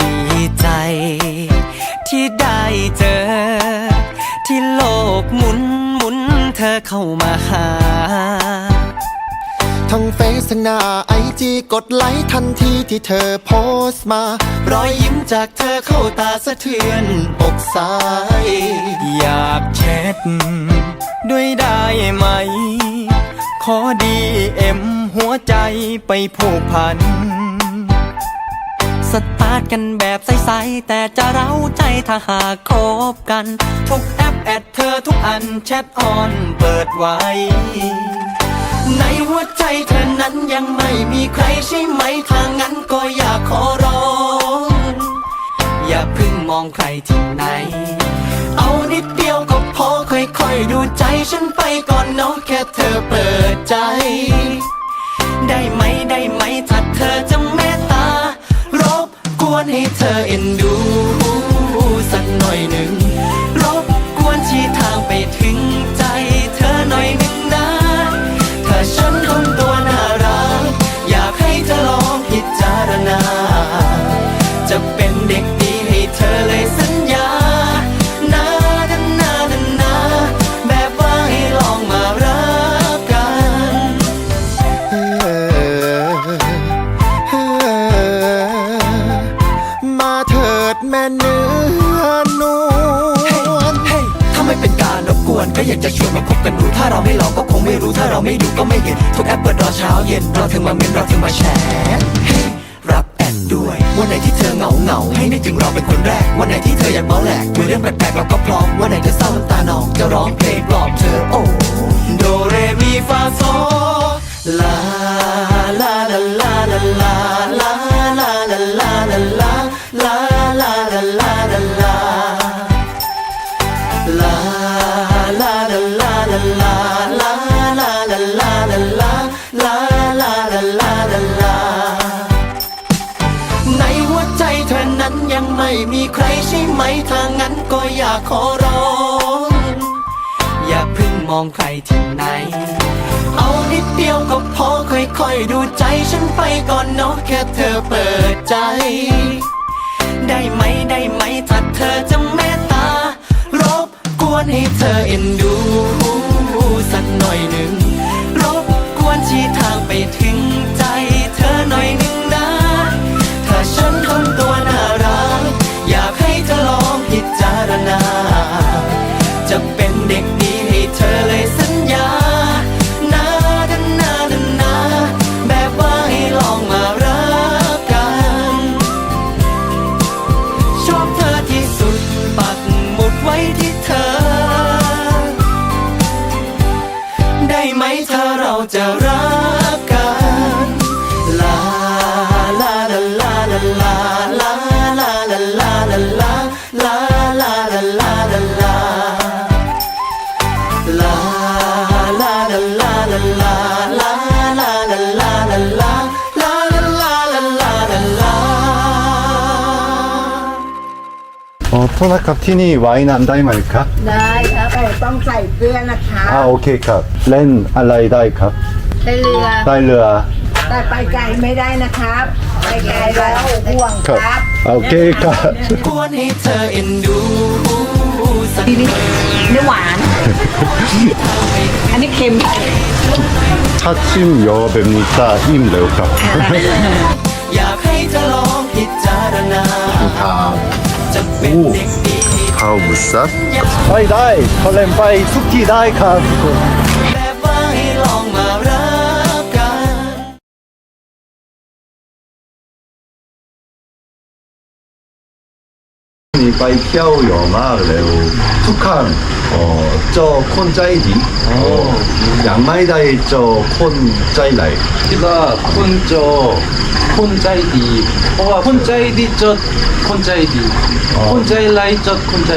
ดีใจ ที่ได้เจอ ที่โลกหมุนหมุนเธอเข้ามาหา ทั้งเฟซทั้งหน้าไอจีกดไลค์ทันทีที่เธอโพสต์มา รอยยิ้มจากเธอเข้าตาสะเทือนอกสาย อยากแชท ไหม ขอดีเอ็มหัวใจไปผูกพัน สตาร์ทกันแบบใสๆแต่จะเร้าใจถ้าหากคบกัน ทุกแอปแอดเธอทุกอันแชทออนเปิดไว้ ในหัวใจเธอนั้นยังไม่มีใครใช่ไหมทางนั้นก็อยากขอร้อง อย่าเพึ่งมองใครที่ไหน เอานิดเดียว ค่อยดูใจฉันไปก่อนเนาะแค่เธอเปิดใจ ได้ไหมได้ไหมถ้าเธอจะเมตตารบกวนให้เธอเอ็นดู นวลเฮ้ยถ้าไม่เป็นการรบกวนก็อยากจะชวนมาพบกันดู ถ้าเราไม่ลองก็คงไม่รู้ถ้าเราไม่ดูก็ไม่เห็น ทุกแอปเปิดรอเช้าเย็นรอเธอมาเมนรอเธอมาแชร์เฮ้ยรับแอนด้วย วันไหนที่เธอเหงาเหงาให้นึกถึงเราเป็นคนแรก วันไหนที่เธออยากเมาแหลกมีเรื่องแปลกๆเราก็พร้อม วันไหนเธอเศร้าน้ำตานอง จะร้องเพลงปลอบเธอโอ้ ใครใช่ไหมทางนั้นก็อยากขอร้อง อย่าเพึ่งมองใครที่ไหน เอานิดเดียวก็พอค่อยๆดูใจฉันไปก่อนเนาะแค่เธอเปิดใจ ได้ไหมได้ไหมถ้าเธอจะเมตตารบกวนให้เธอเอ็นดู โทษนะครับที่นี่ไว้น้ำได้ไหมครับได้ครับแต่ต้องใส่เกลือนะคะอ่าโอเคครับ เล่นอะไรได้ครับใช้เรือ ได้เรือแต่ไปไกลไม่ได้นะครับ ไปไกลแล้วห่วงครับโอเคครับกวนให้เธอเอ็นดูดีนี่นี่หวาน อันนี้เค็มถ้าชิมยอแบบนี้จะอิ่มเร็วครับอยากให้เธอลองพิจารณาครับ โอ้ข้าวหมูสับไปได้เขาเล่นไปทุกที่ได้ครับ มีไปเที่ยวเยอะมากเลยทุกครั้งเออเจอคนใจดีเออย่างม่ได้เจอคนใจไายคิดว่าคนเจอคนใจดีเพรคนใจดีเจอคนใจดี คนใจไายเจอคนใจ